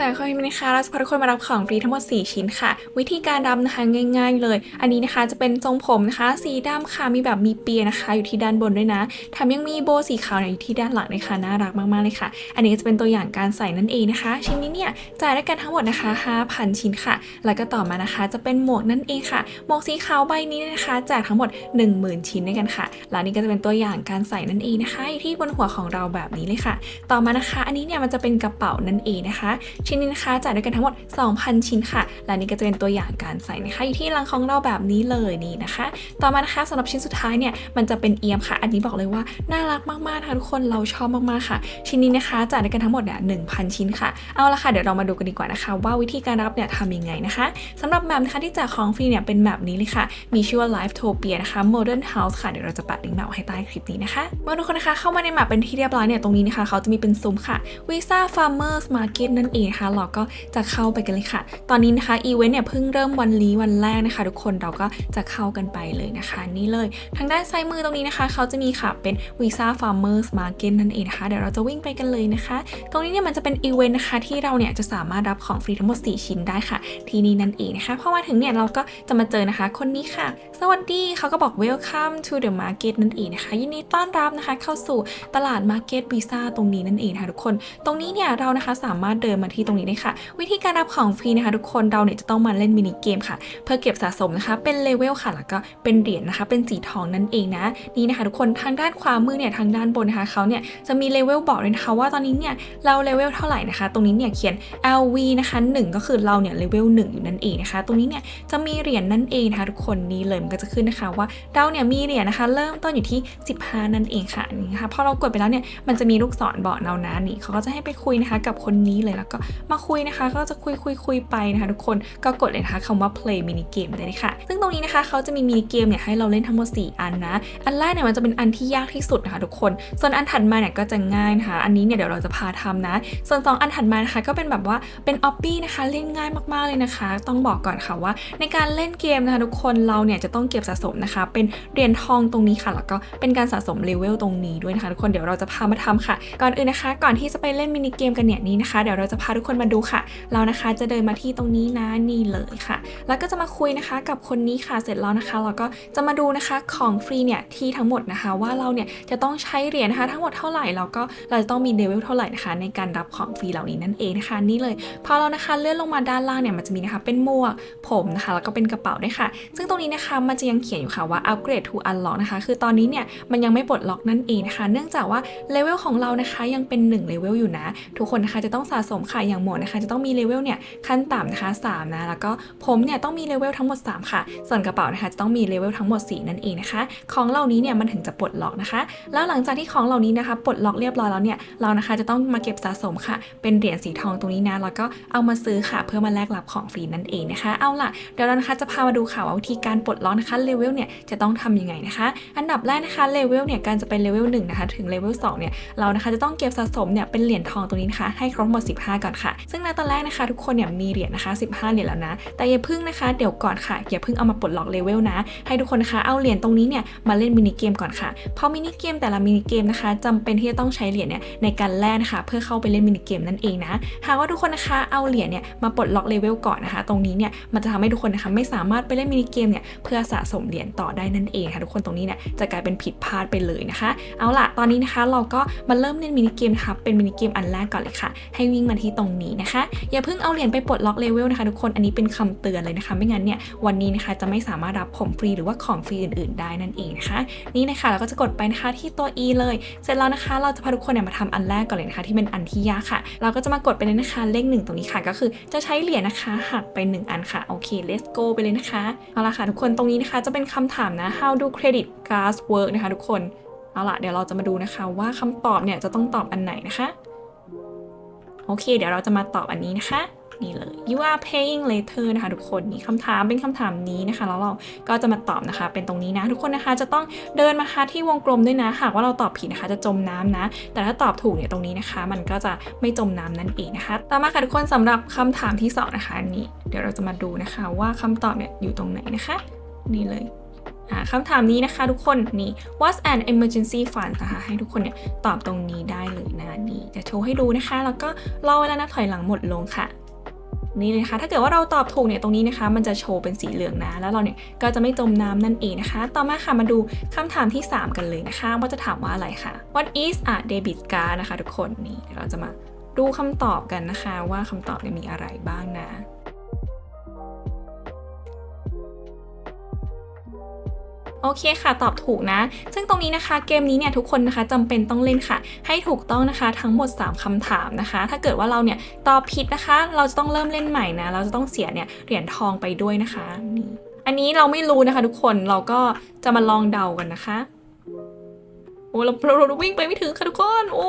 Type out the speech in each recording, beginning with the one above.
จากข้อนี้นะคะเราจะพาทุกคนมารับของฟรีทั้งหมด 4 ชิ้นค่ะ วิธีการรับนะคะง่าย ๆ เลย อันนี้นะคะจะเป็นทรงผมนะคะ สีดำค่ะมีแบบมีเปียนะคะ อยู่ที่ด้านบนด้วยนะแถมยังมีโบว์สีขาวอยู่ที่ด้านหลังเลยค่ะน่ารักมากๆเลยค่ะ อันนี้ก็จะเป็นตัวอย่างการใส่นั่นเองนะคะ ชิ้นนี้เนี่ยจ่ายด้วยกันทั้งหมดนะคะ 5,000 ชิ้นค่ะ แล้วก็ต่อมานะคะ จะเป็นหมวกนั่นเองค่ะ หมวกสีขาวใบนี้นะคะแจกทั้งหมด 10,000 ชิ้นด้วยกันค่ะแล้วนี่ก็จะเป็นตัวอย่างการใส่นั่นเองนะคะอยู่ที่บนหัวของเราแบบนี้เลยค่ะ ต่อมานะคะ อันนี้เนี่ยมันจะเป็นกระเป๋านั่นเองนะคะชิ้นนี้นะคะจ่ายด้วยกันทั้งหมด 2,000 ชิ้นค่ะ และนี่ก็จะเป็นตัวอย่างการใส่นะคะ อยู่ที่รังของเราแบบนี้เลยนี่นะคะ ต่อมานะคะสำหรับชิ้นสุดท้ายเนี่ยมันจะเป็นเอียมค่ะ อันนี้บอกเลยว่าน่ารักมากๆค่ะทุกคนเราชอบมากๆค่ะ ชิ้นนี้นะคะจ่ายด้วยกันทั้งหมดเนี่ย1,000 ชิ้นค่ะเอาละค่ะเดี๋ยวเรามาดูกันดีกว่านะคะ ว่าวิธีการรับเนี่ยทำยังไงนะคะสำหรับแมปนะคะที่แจกของฟรีเนี่ยเป็นแบบนี้เลยค่ะ มีชื่อว่า Life Topia นะคะ Modern House ค่ะเดี๋ยวเราจะปะลิงก์แมปให้ใต้คลิปนี้นะคะเมื่อทุกคนนะคะเข้ามาในแมปเป็นที่เรียบร้อยเนี่ยตรงนี้นะคะเขาจะมีเป็นซุ้มค่ะ Visa Farmers Market นั่นเองนะคะ เราก็จะเข้าไปกันเลยค่ะ ตอนนี้นะคะอีเวนต์เนี่ยเพิ่งเริ่มวันนี้วันแรกนะคะ ทุกคนเราก็จะเข้ากันไปเลยนะคะ นี่เลย ทางด้านซ้ายมือตรงนี้นะคะ เขาจะมีค่ะเป็น Visa Farmers Market นั่นเองนะคะ เดี๋ยวเราจะวิ่งไปกันเลยนะคะ ตรงนี้เนี่ยมันจะเป็นอีเวนต์นะคะที่เราเนี่ยจะสามารถรับของฟรีทั้งหมด 4 ชิ้นได้ค่ะ ที่นี่นั่นเองนะคะพอมาถึงเนี่ยเราก็จะมาเจอนะคะ คนนี้ค่ะ สวัสดีเขาก็บอก welcome to the market นั่นเองนะคะ ยินดีต้อนรับนะคะ เข้าสู่ตลาด market visa ตรงนี้นั่นเองนะคะทุกคน ตรงนี้เนี่ยเรานะคะสามารถเดินมาที่ตรงนี้ได้ค่ะ วิธีการรับของฟรีนะคะทุกคนเราเนี่ยจะต้องมาเล่นมินิเกมค่ะ เพื่อเก็บสะสมนะคะ เป็นเลเวลค่ะ แล้วก็เป็นเหรียญนะคะ เป็นสีทองนั่นเองนะ นี่นะคะ ทุกคนทางด้านขวามือเนี่ยทางด้านบนนะคะเขาเนี่ยจะมีเลเวลบอกเลยนะคะ ว่าตอนนี้เนี่ยเราเลเวลเท่าไหร่นะคะ ตรงนี้เนี่ยเขียน LV นะคะ 1 ก็คือเราเนี่ยเลเวล1อยู่นั่นเองนะคะ ตรงนี้เนี่ยจะมีเหรียญนั่นเองนะคะทุกคนนี่เลยมันก็จะขึ้นนะคะว่าเราเนี่ยมีเหรียญนะคะ เริ่มต้นอยู่ที่ 15 นั่นเองค่ะนี่นะคะพอเรากดไปแล้วเนี่ยมันจะมีลูกศรบอกเรานะนี่เขาก็จะให้ไปคุยนะคะ กับคนนี้เลยแล้วก็มาคุยนะคะ ก็จะคุยคุยคุยไปนะคะทุกคนก็กดเลยนะคะคำว่า play mini game ได้เลยค่ะ ซึ่งตรงนี้นะคะเขาจะมีมินิเกมเนี่ยให้เราเล่นทั้งหมด 4 อันนะ อันแรกเนี่ยมันจะเป็นอันที่ยากที่สุดนะคะทุกคน ส่วนอันถัดมาเนี่ยก็จะง่ายนะคะ อันนี้เนี่ยเดี๋ยวเราจะพาทำนะ ส่วน 2 อันถัดมานะคะก็เป็นแบบว่าเป็นออปปี้นะคะเล่นง่ายมากๆเลยนะคะ ต้องบอกก่อนค่ะว่า ในการเล่นเกมนะคะทุกคนเราเนี่ยจะต้องเก็บสะสมนะคะ เป็นเหรียญทองตรงนี้ค่ะ แล้วก็เป็นการสะสมเลเวลตรงนี้ด้วยนะคะทุกคนเดี๋ยวเราจะพามาทำค่ะ ก่อนอื่นนะคะ ก่อนที่จะไปเล่นมินิเกมกันเนี่ยนี้นะคะเดี๋ยวเราจะพาทุกคนมาดูค่ะ เรานะคะจะเดินมาที่ตรงนี้นะนี่เลยค่ะ แล้วก็จะมาคุยนะคะกับคนนี้ค่ะเสร็จแล้วนะคะ เราก็จะมาดูนะคะของฟรีเนี่ยที่ทั้งหมดนะคะ ว่าเราเนี่ยจะต้องใช้เหรียญนะคะ ทั้งหมดเท่าไหร่แล้วก็เราจะต้องมีเลเวลเท่าไหร่นะคะ ในการรับของฟรีเหล่านี้นั่นเองนะคะนี่เลยพอเรานะคะเลื่อนลงมาด้านล่างเนี่ยมันจะมีนะคะเป็นหมวกผมนะคะแล้วก็เป็นกระเป๋าด้วยค่ะ ซึ่งตรงนี้นะคะมันจะยังเขียนอยู่ค่ะว่า upgrade to unlock นะคะ คือตอนนี้เนี่ยมันยังไม่ปลดล็อกนั่นเองนะคะ เนื่องจากว่าเลเวลของเรานะคะยังเป็น1เลเวลอยู่นะ ทุกคนนะคะจะต้องสะสมค่ะอย่างหมวกนะคะจะต้องมีเลเวลเนี่ยขั้นต่ำนะคะ3นะแล้วก็ผมเนี่ยต้องมีเลเวลทั้งหมด 3 ค่ะ ส่วนกระเป๋านะคะจะต้องมีเลเวลทั้งหมด 4 นั่นเองนะคะ ของเหล่านี้เนี่ยมันถึงจะปลดล็อกนะคะ แล้วหลังจากที่ของเหล่านี้นะคะปลดล็อกเรียบร้อยแล้วเนี่ยเรานะคะจะต้องมาเก็บสะสมค่ะ เป็นเหรียญสีทองตรงนี้นะแล้วก็เอามาซื้อค่ะ เพื่อมาแลกรับของฟรีนั่นเองนะคะเอาล่ะเดี๋ยวเรานะคะจะพามาดูค่ะว่าวิธีการปลดล็อกนะคะเลเวลเนี่ยจะต้องทำยังไงนะคะ อันดับแรกนะคะเลเวลเนี่ยการจะเป็นเลเวล1นะคะถึงเลเวล2เนี่ยเรานะคะจะต้องเก็บสะสมเนี่ยเป็นเหรียญทองตรงนี้นะคะให้ครบหมด 15 ก่อนค่ะ ซึ่งในตอนแรกนะคะ ทุกคนเนี่ยมีเหรียญนะคะ15เหรียญแล้วนะ แต่อย่าพึ่งนะคะเดี๋ยวก่อนค่ะอย่าพึ่งเอามาปลดล็อกเลเวลนะ ให้ทุกคนนะคะเอาเหรียญตรงนี้เนี่ยมาเล่นมินิเกมก่อนค่ะเพราะมินิเกมแต่ละมินิเกมนะคะจำเป็นที่จะต้องใช้เหรียญเนี่ยในการแลกนะคะเพื่อเข้าไปเล่นมินิเกมนั่นเองนะหากว่าทุกคนนะคะเอาเหรียญเนี่ยมาปลดล็อกเลเวลก่อนนะคะ ตรงนี้เนี่ยมันจะทำให้ทุกคนนะคะไม่สามารถไปเล่นมินิเกมเนี่ยเพื่อสะสมเหรียญต่อได้นั่นเองค่ะทุกคนตรงนี้เนี่ยจะกลายเป็นผิดพลาดไปเลยนะคะ เอาล่ะตอนนี้นะคะเราก็มาเริ่มเล่นมินิเกมนะคะเป็นมินิเกมอันแรกก่อนเลยค่ะ ให้วิ่งมาที่ตรงนี้นะคะ อย่าเพิ่งเอาเหรียญไปปลดล็อกเลเวลนะคะทุกคนอันนี้เป็นคำเตือนเลยนะคะ ไม่งั้นเนี่ยวันนี้นะคะจะไม่สามารถรับผมฟรีหรือว่าของฟรีอื่นๆได้นั่นเองนะคะนี่นะคะเราก็จะกดไปนะคะที่ตัว E เลย เสร็จแล้วนะคะเราจะพาทุกคนเนี่ยมาทำอันแรกก่อนเลยนะคะที่เป็นอันที่ยากค่ะ เราก็จะมากดไปเลยนะคะเลขหนึ่งตรงนี้ค่ะ ก็คือจะใช้เหรียญนะคะหักไป 1 อันค่ะโอเค let's go ไปเลยนะคะเอาละค่ะทุกคนตรงนี้นะคะจะเป็นคำถามนะ how do credit cards work นะคะ ทุกคนเอาล่ะเดี๋ยวเราจะมาดูนะคะว่าคำตอบเนี่ยจะต้องตอบอันไหนนะคะ โอเค เดี๋ยวเราจะมาตอบอันนี้นะคะ นี่เลย you are paying later นะคะทุกคนนี่คำถามเป็นคำถามนี้นะคะ แล้วเราก็จะมาตอบนะคะ เป็นตรงนี้นะ ทุกคนนะคะจะต้องเดินมาคะที่วงกลมด้วยนะ หากว่าเราตอบผิดนะคะจะจมน้ำนะ แต่ถ้าตอบถูกเนี่ยตรงนี้นะคะ มันก็จะไม่จมน้ำนั่นเองนะคะ ต่อมาค่ะทุกคนสำหรับคำถามที่สองนะคะอันนี้เดี๋ยวเราจะมาดูนะคะว่าคำตอบเนี่ยอยู่ตรงไหนนะคะ นี่เลย คำถามนี้นะคะทุกคนนี่ what's an emergency fund นะคะให้ทุกคนเนี่ยตอบตรงนี้ได้เลยนะนี่จะโชว์ให้ดูนะคะ แล้วก็รอเวลานับถอยหลังหมดลงค่ะนี่เลยค่ะถ้าเกิดว่าเราตอบถูกเนี่ยตรงนี้นะคะ มันจะโชว์เป็นสีเหลืองนะ แล้วเราเนี่ยก็จะไม่จมน้ำนั่นเองนะคะ ต่อมาค่ะมาดูคำถามที่ 3 กันเลยนะคะ ว่าจะถามว่าอะไรค่ะ What is a debit card นะคะ ทุกคนนี่เดี๋ยวเราจะมาดูคำตอบกันนะคะ ว่าคำตอบเนี่ยมีอะไรบ้างนะ โอเคค่ะ ตอบถูกนะ ซึ่งตรงนี้นะคะ เกมนี้เนี่ยทุกคนนะคะจำเป็นต้องเล่นค่ะ ให้ถูกต้องนะคะทั้งหมด 3คำถามนะคะ ถ้าเกิดว่าเราเนี่ยตอบผิดนะคะ เราจะต้องเริ่มเล่นใหม่นะ เราจะต้องเสียเนี่ยเหรียญทองไปด้วยนะคะนี่อันนี้เราไม่รู้นะคะ ทุกคนเราก็จะมาลองเดากันนะคะ โอ้เราเราวิ่งไปไม่ถึงค่ะทุกคนโอ้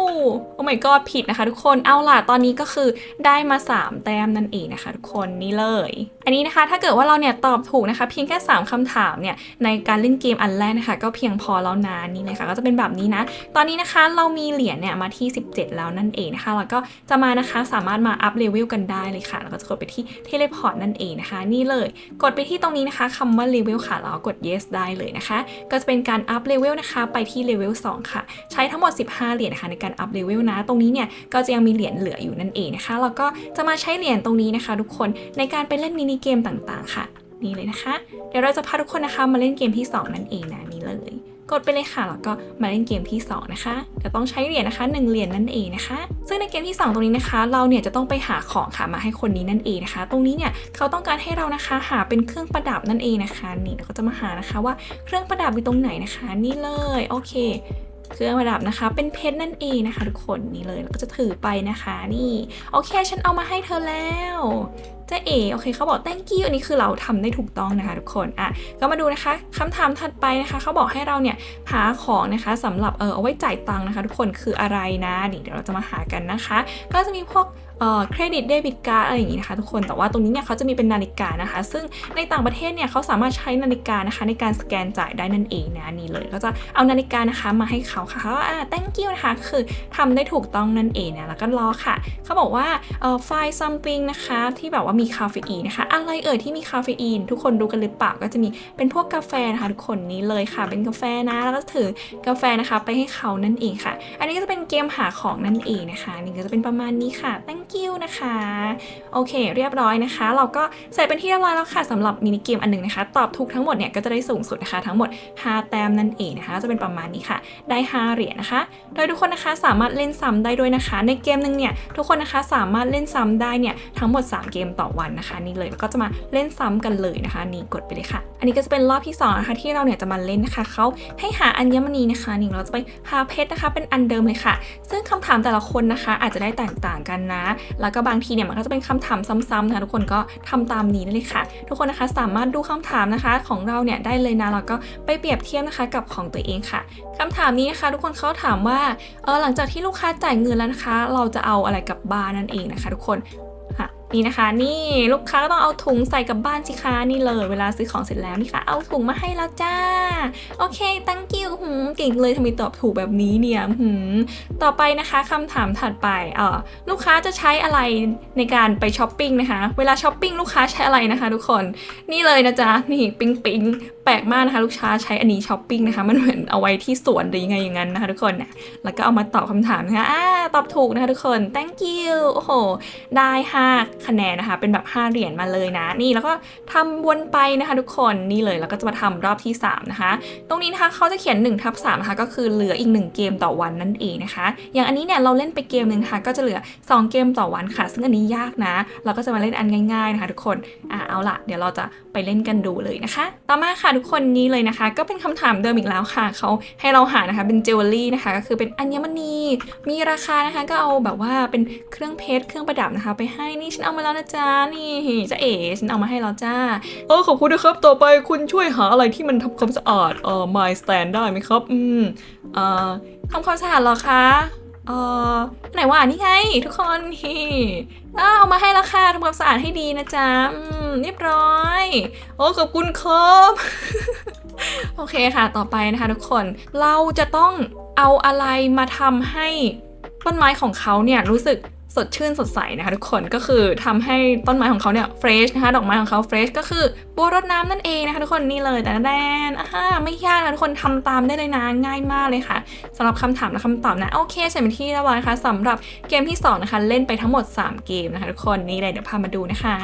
โอ้ my god ผิดนะคะ ทุกคนเอาล่ะตอนนี้ก็คือได้มา 3 แต้มนั่นเองนะคะ ทุกคนนี่เลย อันนี้นะคะถ้าเกิดว่าเราเนี่ยตอบถูกนะคะ เพียงแค่ 3คำถามเนี่ยในการเล่นเกมอันแรกนะคะ ก็เพียงพอแล้วนะนี่เลยค่ะก็จะเป็นแบบนี้นะ ตอนนี้นะคะเรามีเหรียญเนี่ยมาที่ 17 แล้วนั่นเองนะคะแล้วก็จะมานะคะสามารถมาอัพเลเวลกันได้เลยค่ะแล้วก็จะกดไปที่เทเลพอร์ตนั่นเองนะคะ นี่เลย กดไปที่ตรงนี้นะคะคำว่าเลเวลค่ะแล้วกด yes ได้เลยนะคะ ก็จะเป็นการอัพเลเวลนะคะไปที่เลเวล2ค่ะ ใช้ทั้งหมด 15 เหรียญนะคะในการอัพเลเวลนะ ตรงนี้เนี่ยก็จะยังมีเหรียญเหลืออยู่นั่นเองนะคะแล้วก็จะมาใช้เหรียญตรงนี้นะคะ ทุกคนในการไปเล่นมินิเกมต่างๆ ค่ะ นี่เลยนะคะ เดี๋ยวเราจะพาทุกคนนะคะมาเล่นเกมที่ 2 นั่นเองนะนี่เลย กดไปเลยค่ะแล้วก็มาเล่นเกมที่ 2 นะคะจะต้องใช้เหรียญนะคะ1เหรียญนั่นเองนะคะ ซึ่งในเกมที่ 2 ตรงนี้นะคะ เราเนี่ยจะต้องไปหาของค่ะมาให้คนนี้นั่นเองนะคะ ตรงนี้เนี่ยเขาต้องการให้เรานะคะหาเป็นเครื่องประดับนั่นเองนะคะนี่เราก็จะมาหานะคะว่าเครื่องประดับอยู่ตรงไหนนะคะ นี่เลยโอเคเครื่องประดับนะคะ เป็นเพชรนั่นเองนะคะ ทุกคนนี่เลยแล้วก็จะถือไปนะคะ นี่โอเคฉันเอามาให้เธอแล้ว จ๊เอโอเคเขาบอก thank you อันนี้คือเราทำได้ถูกต้องนะคะทุกคนอะก็มาดูนะคะคำถามถัดไปนะคะเขาบอกให้เราเนี่ยหาของนะคะสำหรับเออเอาไว้จ่ายตังค์นะคะทุกคนคืออะไรนะเดี๋ยวเราจะมาหากันนะคะ ก็จะมีพวกเครดิตเดบิตการ์ดอะไรอย่างงี้นะคะทุกคนแต่ว่าตรงนี้เนี่ยเขาจะมีเป็นนาฬิกานะคะ ซึ่งในต่างประเทศเนี่ยเขาสามารถใช้นาฬิกานะคะ ในการสแกนจ่ายได้นั่นเองนะนี่เลย ก็จะเอานาฬิกานะคะมาให้เขาค่ะเขาอ่า thank you นะคะคือทำได้ถูกต้องนั่นเองนะแล้วก็รอค่ะ เขาบอกว่า find something นะคะที่แบบว่ามีคาเฟอีนนะคะ อะไรเอ่ยที่มีคาเฟอีน ทุกคนดูกันหรือเปล่าก็จะมีเป็นพวกกาแฟนะคะ ทุกคนนี้เลยค่ะ เป็นกาแฟนะ แล้วก็ถือกาแฟนะคะ ไปให้เขานั่นเองค่ะ อันนี้ก็จะเป็นเกมหาของนั่นเองนะคะนี่ก็จะเป็นประมาณนี้ค่ะ thank you นะคะ โอเค เรียบร้อยนะคะ เราก็ใส่เป็นที่เรียบร้อยแล้วค่ะสำหรับมินิเกมอันหนึ่งนะคะ ตอบถูกทั้งหมดเนี่ยก็จะได้สูงสุดนะคะทั้งหมด 5 แต้มนั่นเองนะคะ จะเป็นประมาณนี้ค่ะ ได้ 5 เหรียญนะคะ โดยทุกคนนะคะสามารถเล่นซ้ำได้ด้วยนะคะ ในเกมหนึ่งเนี่ยทุกคนนะคะสามารถเล่นซ้ำได้เนี่ยทั้งหมด 3 เกมต่อวันนะคะ นี่เลยแล้วก็จะมาเล่นซ้ำกันเลยนะคะ นี่กดไปเลยค่ะ อันนี้ก็จะเป็นรอบที่2นะคะที่เราเนี่ยจะมาเล่นนะคะเขาให้หาอัญมณีนะคะนี่เราจะไปหาเพชรนะคะ เป็นอันเดิมเลยค่ะ ซึ่งคำถามแต่ละคนนะคะ อาจจะได้แตกต่างกันนะ แล้วก็บางทีเนี่ยมันก็จะเป็นคำถามซ้ำๆนะคะทุกคนก็ทำตามนี้ได้เลยค่ะ ทุกคนนะคะสามารถดูคำถามนะคะของเราเนี่ยได้เลยนะแล้วก็ไปเปรียบเทียบนะคะกับของตัวเองค่ะคำถามนี้นะคะ ทุกคนเขาถามว่าเออหลังจากที่ลูกค้าจ่ายเงินแล้วนะคะ เราจะเอาอะไรกลับบ้านนั่นเองนะคะ ทุกคน นี่นะคะ นี่ลูกค้าก็ต้องเอาถุงใส่กลับบ้านสิคะนี่เลย เวลาซื้อของเสร็จแล้วนี่ค่ะเอาถุงมาให้แล้วจ้า โอเค thank you หืมเก่งเลยทำไมตอบถูกแบบนี้เนี่ยหืมต่อไปนะคะคำถามถัดไปเอ่อลูกค้าจะใช้อะไรในการไปช้อปปิ้งนะคะ เวลาช้อปปิ้งลูกค้าใช้อะไรนะคะ ทุกคนนี่เลยนะจ๊ะนี่ปิ๊งปิ๊งแปลกมากนะคะ ลูกค้าใช้อันนี้ช้อปปิ้งนะคะ มันเหมือนเอาไว้ที่สวนหรือยังไงอย่างนั้นนะคะ ทุกคนนะแล้วก็เอามาตอบคำถามนะคะอ่าตอบถูกนะคะทุกคน thank you โอ้โหได้5คะแนนนะคะ เป็นแบบ 5 เหรียญมาเลยนะ นี่แล้วก็ทำวนไปนะคะ ทุกคนนี่เลยแล้วก็จะมาทำรอบที่ 3 นะคะ ตรงนี้นะคะเขาจะเขียน1ทับ3นะคะก็คือเหลืออีก 1 เกมต่อวันนั่นเองนะคะ อย่างอันนี้เนี่ยเราเล่นไปเกมหนึ่งค่ะ ก็จะเหลือ 2 เกมต่อวันค่ะ ซึ่งอันนี้ยากนะ เราก็จะมาเล่นอันง่ายๆนะคะ ทุกคนอ่าเอาละเดี๋ยวเราจะไปเล่นกันดูเลยนะคะ ต่อมาค่ะทุกคนนี้เลยนะคะ ก็เป็นคำถามเดิมอีกแล้วค่ะเขาให้เราหานะคะเป็นเจวเวลรี่นะคะก็คือเป็นอัญมณีมีราคานะคะ ก็เอาแบบว่าเป็นเครื่องเพชรเครื่องประดับนะคะ ไปให้นี่ฉันเอาเอามาแล้วนะจ๊ะนี่จ้าเอ๋ฉันเอามาให้แล้วจ้าเออขอบคุณนะครับ ต่อไปคุณช่วยหาอะไรที่มันทำความสะอาดเอ่อ my stand ได้ไหมครับ อืมเอ่อทำความสะอาดหรอคะเอ่อไหนว่านี่ไง ทุกคนนี่อ้าเอามาให้แล้วค่ะทำความสะอาดให้ดีนะจ๊ะอืมเรียบร้อย โอ้ขอบคุณครับโอเคค่ะ ต่อไปนะคะทุกคนเราจะต้องเอาอะไรมาทำให้ ต้นไม้ของเขาเนี่ยรู้สึกสดชื่นสดใสนะคะทุกคนก็คือทำให้ต้นไม้ของเขาเนี่ยเฟรชนะคะ ดอกไม้ของเขาเฟรชก็คือบัวรดน้ำนั่นเองนะคะทุกคนนี่เลยแต่แดนอ่าไม่ยากนะทุกคนทำตามได้เลยนะง่ายมากเลยค่ะสำหรับคำถามและคำตอบนะโอเคเสร็จเป็นที่เรียบร้อยนะคะสำหรับเกมที่สองนะคะเล่นไปทั้งหมด 3 เกมนะคะทุกคนนี่เลยเดี๋ยวพามาดูนะคะ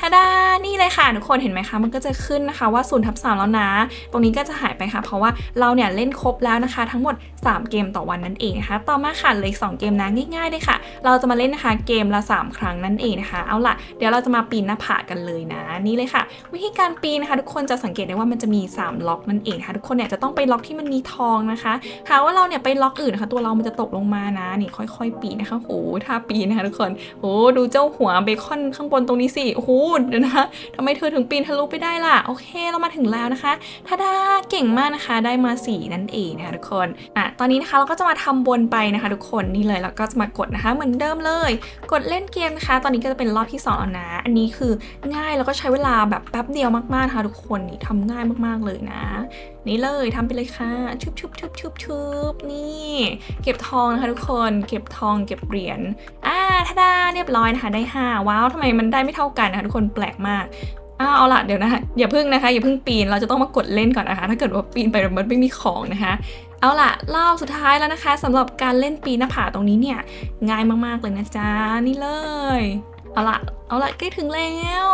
ทาดานี่เลยค่ะทุกคนเห็นไหมคะ มันก็จะขึ้นนะคะว่า0ทับ3แล้วนะ ตรงนี้ก็จะหายไปค่ะ เพราะว่าเราเนี่ยเล่นครบแล้วนะคะ ทั้งหมด 3 เกมต่อวันนั่นเองนะคะ ต่อมาค่ะเหลยสองเกมนะง่ายๆเลยค่ะ เราจะมาเล่นนะคะเกมละ 3 ครั้งนั่นเองนะคะ เอาล่ะเดี๋ยวเราจะมาปีนหน้าผากันเลยนะนี่เลยค่ะ วิธีการปีนนะคะ ทุกคนจะสังเกตได้ว่ามันจะมี 3 ล็อกนั่นเองนะคะทุกคนเนี่ยจะต้องไปล็อกที่มันมีทองนะคะหาว่าเราเนี่ยไปล็อกอื่นนะคะ ตัวเรามันจะตกลงมานะนี่ค่อย ๆ ปีนนะคะโอ้ท่าปีนนะคะทุกคนโอ้ดูเจ้าหัวเบคอนข้างบนตรงนี้สิโอ้โหเดี๋ยวนะคะทำไมเธอถึงปีนทะลุไปได้ล่ะ โอเค เรามาถึงแล้วนะคะทาดาเก่งมากนะคะ ได้มา 4 นั่นเองนะคะทุกคน อะ ตอนนี้นะคะเราก็จะมาทำบนไปนะคะ ทุกคน นี่เลย แล้วก็จะมากดนะคะ เหมือนเดิมเลย กดเล่นเกมนะคะ ตอนนี้ก็จะเป็นรอบที่2แล้วนะ อันนี้คือง่ายแล้วก็ใช้เวลาแบบแป๊บเดียวมากๆนะคะทุกคน นี่ทำง่ายมากๆเลยนะ นี่เลยทำไปเลยค่ะชุบชุบชุบชุบชุบนี่ เก็บทองนะคะทุกคนเก็บทองเก็บเหรียญอ่าทาดาเรียบร้อยนะคะได้ห้าว้าวทำไมมันได้ไม่เท่ากันนะคะทุกคนแปลกมากอ้าวเอาล่ะเดี๋ยวนะอย่าพึ่งนะคะอย่าพึ่งปีนเราจะต้องมากดเล่นก่อนนะคะ ถ้าเกิดว่าปีนไปมันไม่มีของนะคะเอาล่ะรอบสุดท้ายแล้วนะคะสำหรับการเล่นปีนหน้าผาตรงนี้เนี่ยง่ายมากๆเลยนะจ๊ะนี่เลย เอาล่ะเอาล่ะใกล้ถึงแล้ว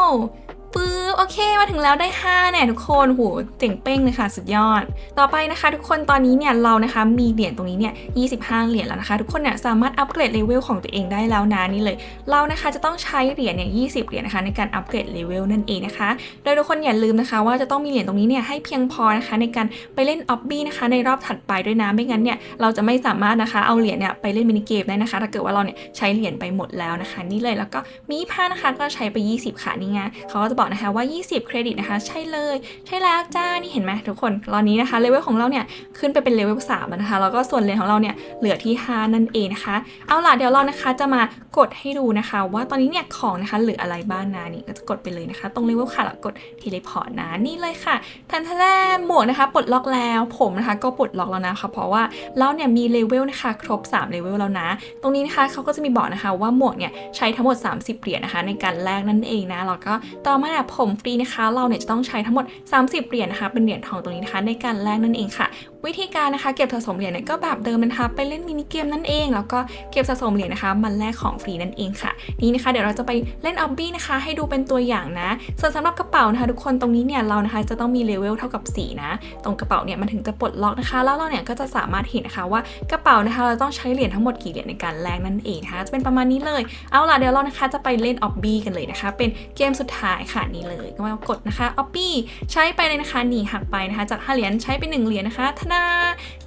ปึ๊บโอเค มาถึงแล้วได้5เนี่ยทุกคนโหเจ๋งเป้งเลยค่ะ สุดยอด ต่อไปนะคะทุกคนตอนนี้เนี่ยเรานะคะมีเหรียญตรงนี้เนี่ย25 เหรียญแล้วนะคะ ทุกคนเนี่ยสามารถอัปเกรดเลเวลของตัวเองได้แล้วนะนี่เลย เรานะคะจะต้องใช้เหรียญเนี่ย20 เหรียญนะคะในการอัปเกรดเลเวลนั่นเองนะคะ โดยทุกคนอย่าลืมนะคะว่าจะต้องมีเหรียญตรงนี้เนี่ยให้เพียงพอนะคะในการไปเล่นออบบี้นะคะในรอบถัดไปด้วยนะไม่งั้นเนี่ยเราจะไม่สามารถนะคะเอาเหรียญเนี่ยไปเล่นมินิเกมได้นะคะ ถ้าเกิดว่าเราเนี่ยใช้เหรียญไปหมดแล้วนะคะ นี่เลยแล้วก็มีผ้านะคะก็ใช้ไป 20 ค่ะนี่ไงเขาก็จะบอกนะคะว่า 20 เครดิตนะคะ ใช่เลย ใช่แล้วจ้า นี่เห็นไหมทุกคน ตอนนี้นะคะเลเวลของเราเนี่ยขึ้นไปเป็นเลเวล3แล้วนะคะ แล้วก็ส่วนเหรียญของเราเนี่ยเหลือที่ 5 นั่นเองนะคะ เอาล่ะเดี๋ยวเรานะคะจะมากดให้ดูนะคะ ว่าตอนนี้เนี่ยของนะคะเหลืออะไรบ้างนะนี่ก็จะกดไปเลยนะคะ ตรงเลเวลค่ะแล้วกดเทเลพอร์ตนะนี่เลยค่ะ ทันทะแลหมวกนะคะปลดล็อกแล้ว ผมนะคะก็ปลดล็อกแล้วนะคะเพราะว่าเราเนี่ยมีเลเวลนะคะ ครบ3เลเวลแล้วนะ ตรงนี้นะคะเขาก็จะมีบอกนะคะว่าหมวกเนี่ยใช้ทั้งหมด 30เหรียญนะคะ ในการแลกนั่นเองนะแล้วก็ต่อมาเนี่ยผมฟรีนะคะ เราเนี่ยจะต้องใช้ทั้งหมด 30 เหรียญนะคะ เป็นเหรียญทองตรงนี้นะคะ ในการแลกนั่นเองค่ะ วิธีการนะคะเก็บสะสมเหรียญเนี่ยก็แบบเดิมนะคะไปเล่นมินิเกมนั่นเอง แล้วก็เก็บสะสมเหรียญนะคะ มันแลกของฟรีนั่นเองค่ะ นี่นะคะเดี๋ยวเราจะไปเล่นออบบี้นะคะ ให้ดูเป็นตัวอย่างนะ ส่วนสำหรับกระเป๋านะคะ ทุกคนตรงนี้เนี่ยเรานะคะจะต้องมีเลเวลเท่ากับ4นะตรงกระเป๋าเนี่ยมันถึงจะปลดล็อกนะคะ แล้วเราเนี่ยก็จะสามารถเห็นนะคะว่ากระเป๋านะคะเราต้องใช้เหรียญทั้งหมดกี่เหรียญในการแลกนั่นเองนะคะจะเป็นประมาณนี้เลยเอาล่ะเดี๋ยวเรานะคะจะไปเล่นออบบี้กันเลยนะคะ เป็นเกมสุดท้ายค่ะนี่เลยก็มากดนะคะออบบี้ใช้ไปเลยนะคะหนีหักไปนะคะจาก5เหรียญใช้ไป1เหรียญนะคะทนะ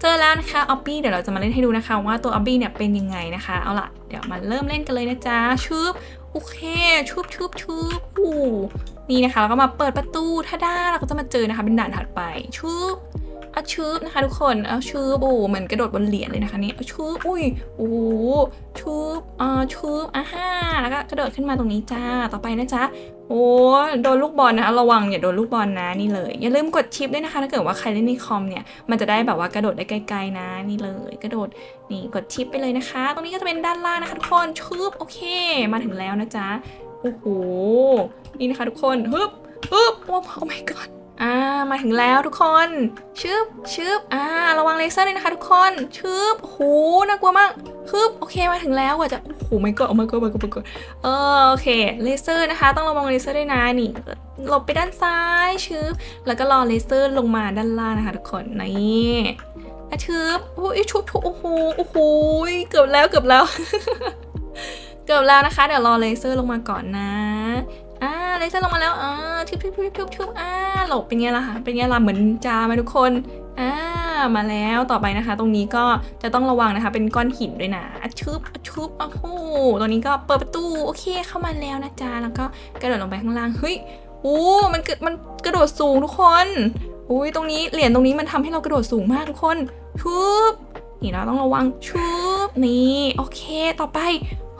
เจอแล้วนะคะออบบี้เดี๋ยวเราจะมาเล่นให้ดูนะคะ ว่าตัวออบบี้เนี่ยเป็นยังไงนะคะ เอาล่ะ เดี๋ยวมาเริ่มเล่นกันเลยนะจ๊ะชุบโอเคชุบชุบชุบอู้นี่นะคะแล้วก็มาเปิดประตูถ้าได้เราก็จะมาเจอนะคะ เป็นด่านถัดไปชุบ อาชืบนะคะทุกคนเอาชืบโอ้เหมือนกระโดดบนเหรียญเลยนะคะนี่เอาชืบอุ้ยโอ้โหชืบอ่าชืบอ่าฮ่าแล้วก็กระโดดขึ้นมาตรงนี้จ้าต่อไปนะจ๊ะโอ้โดนลูกบอลนะระวังอย่าโดนลูกบอลนะนี่เลย อย่าลืมกดชิปด้วยนะคะ ถ้าเกิดว่าใครเล่นในคอมเนี่ยมันจะได้แบบว่ากระโดดได้ไกลๆนะนี่เลย กระโดดนี่กดชิปไปเลยนะคะ ตรงนี้ก็จะเป็นด้านล่างนะคะทุกคนชืบโอเค มาถึงแล้วนะจ๊ะโอ้โหนี่นะคะทุกคนฮึบฮึบโอ้ my god อ่ามาถึงแล้วทุกคนชึบชึบอ่าระวังเลเซอร์เลยนะคะทุกคนชึบโหน่ากลัวมากฮึบโอเคมาถึงแล้วว่าจะโอ้โหไม่กดไม่กดไม่กดไม่กดเออโอเคเลเซอร์นะคะ ต้องระวังเลเซอร์ด้วยนะนี่หลบไปด้านซ้ายชึบแล้วก็รอเลเซอร์ลงมาด้านล่างนะคะทุกคนนี่อะชึบโอ้ยชุบชุบโอ้โหโอ้โหเกือบแล้วเกือบแล้ว เกือบแล้วนะคะ เดี๋ยวรอเลเซอร์ลงมาก่อนนะ เลเซอร์ลงมาแล้วอ่าทุบทุบทุบทุบทุบอ่าหลบเป็นไงล่ะคะเป็นไงล่ะเหมือนจาไหมทุกคนอ่ามาแล้วต่อไปนะคะ ตรงนี้ก็จะต้องระวังนะคะ เป็นก้อนหินด้วยนะชุบชุบโอ้โหตรงนี้ก็เปิดประตูโอเคเข้ามาแล้วนะจ๊ะแล้วก็กระโดดลงไปข้างล่างเฮ้ยโอ้มันเกิดมันกระโดดสูงทุกคนอุ้ยตรงนี้เหรียญตรงนี้มันทำให้เรากระโดดสูงมากทุกคนชุบนี่เราต้องระวังชุบนี่โอเคต่อไป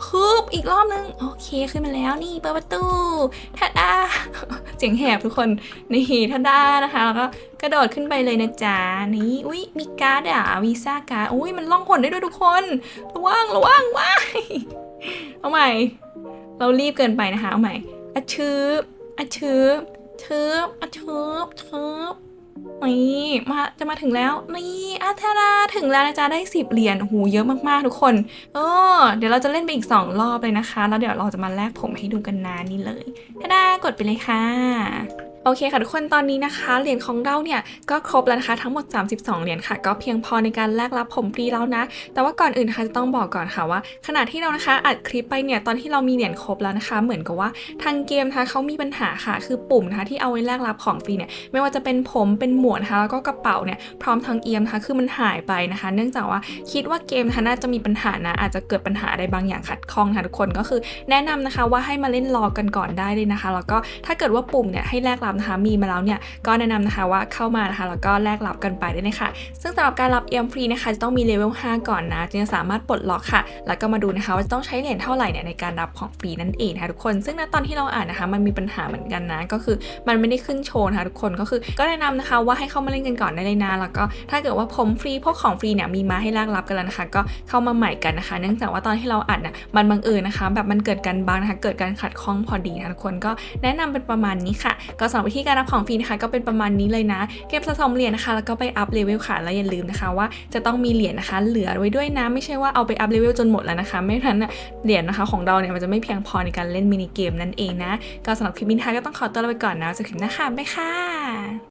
ฮึบอีกรอบนึง โอเคขึ้นมาแล้วนี่เปิดประตูทัดดาเสียงแหบทุกคนนี่ทัดดานะคะ แล้วก็กระโดดขึ้นไปเลยนะจ๊ะนี่อุ้ยมีการ์ดอะวีซ่าการ์ดอุ้ยมันล่องหนได้ด้วยทุกคนระวังระวังว้ายเอาใหม่ เรารีบเกินไปนะคะเอาใหม่อะชืบอะชืบชืบอะชืบชืบ นี่มาจะมาถึงแล้วนี่อาทาราถึงแล้วนะจ๊ะได้สิบเหรียญหูเยอะมากๆทุกคนเออเดี๋ยวเราจะเล่นไปอีกสองรอบเลยนะคะ แล้วเดี๋ยวเราจะมาแลกผมให้ดูกันนานนี่เลยทาดากดไปเลยค่ะ โอเคค่ะทุกคนตอนนี้นะคะ เหรียญของเราเนี่ยก็ครบแล้วนะคะทั้งหมด 32 เหรียญค่ะ ก็เพียงพอในการแลกรับผมฟรีแล้วนะ แต่ว่าก่อนอื่นนะคะจะต้องบอกก่อนค่ะว่า ขณะที่เรานะคะอัดคลิปไปเนี่ยตอนที่เรามีเหรียญครบแล้วนะคะ เหมือนกับว่าทางเกมนะคะเขามีปัญหาค่ะ คือปุ่มนะคะที่เอาไว้แลกรับของฟรีเนี่ยไม่ว่าจะเป็นผมเป็นหมวกนะคะแล้วก็กระเป๋าเนี่ยพร้อมทางเอียมนะคะคือมันหายไปนะคะ เนื่องจากว่าคิดว่าเกมนะคะน่าจะมีปัญหานะ อาจจะเกิดปัญหาอะไรบางอย่างขัดข้องนะคะทุกคนก็คือ แนะนำนะคะว่าให้มาเล่นรอกันก่อนได้เลยนะคะแล้วก็ถ้าเกิดว่าปุ่มเนี่ยให้แลกรับนะคะมีมาแล้วเนี่ยก็แนะนำนะคะว่าเข้ามานะคะแล้วก็แลกรับกันไปได้เลยค่ะซึ่งสำหรับการรับเอ็มฟรีนะคะจะต้องมีเลเวล5ก่อนนะจึงจะสามารถปลดล็อกค่ะ แล้วก็มาดูนะคะว่าจะต้องใช้เหรียญเท่าไหร่เนี่ยในการรับของฟรีนั่นเองนะคะทุกคนซึ่งณตอนที่เราอ่านนะคะมันมีปัญหาเหมือนกันนะก็คือมันไม่ได้ขึ้นโชว์นะคะทุกคนก็คือก็แนะนำนะคะว่าให้เข้ามาเล่นกันก่อนได้เลยนะแล้วก็ถ้าเกิดว่าผมฟรีพวกของฟรีเนี่ยมีมาให้แลกรับกันแล้วนะคะ ก็เข้ามาใหม่กันนะคะ เนื่องจากว่าตอนที่เราอัดน่ะมันบังเอิญนะคะ แบบมันเกิดการบังนะคะเกิดการขัดข้องพอดีนะคะทุกคนก็แนะนำเป็นประมาณนี้ค่ะ ก็สำหรับวิธีการรับของฟรีนะคะก็เป็นประมาณนี้เลยนะ เก็บสะสมเหรียญนะคะ แล้วก็ไปอัพเลเวลค่ะแล้วอย่าลืมนะคะว่าจะต้องมีเหรียญนะคะ เหลือไว้ด้วยนะ ไม่ใช่ว่าเอาไปอัพเลเวลจนหมดแล้วนะคะ ไม่นั้นเหรียญนะคะของเราเนี่ยมันจะไม่เพียงพอในการเล่นมินิเกมนั่นเองนะ ก็สำหรับคลิปนี้นะคะก็ต้องขอตัวลาไปก่อนนะจะถึงหน้าค่ะบ๊ายค่ะ